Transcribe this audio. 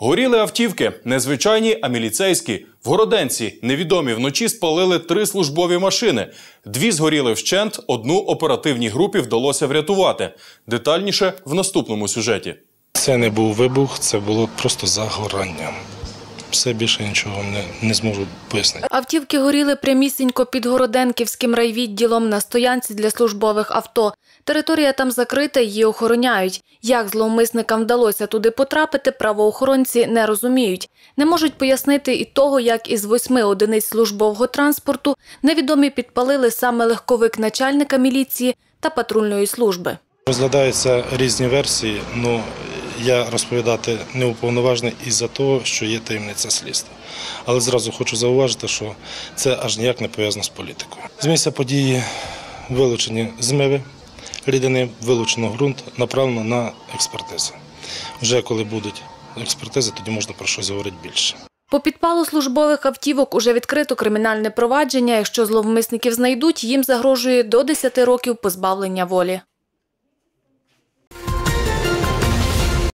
Горіли автівки, незвичайні, а міліцейські. В Городенці невідомі вночі спалили три службові машини. Дві згоріли вщент, одну оперативній групі вдалося врятувати. Детальніше в наступному сюжеті. Це не був вибух, це було просто загорання. Все більше нічого не, не зможу пояснити. Автівки горіли прямісінько під Городенківським райвідділом на стоянці для службових авто. Територія там закрита, її охороняють. Як зловмисникам вдалося туди потрапити, правоохоронці не розуміють. Не можуть пояснити і того, як із восьми одиниць службового транспорту невідомі підпалили саме легковик начальника міліції та патрульної служби. Розглядаються різні версії, але я розповідати не уповноважений із-за того, що є таємниця слідства. Але зразу хочу зауважити, що це аж ніяк не пов'язано з політикою. З місця події вилучені змиви, рідини, вилучено ґрунт, направлено на експертизи. Вже коли будуть експертизи, тоді можна про щось говорити більше. По підпалу службових автівок уже відкрито кримінальне провадження. Якщо зловмисників знайдуть, їм загрожує до 10 років позбавлення волі.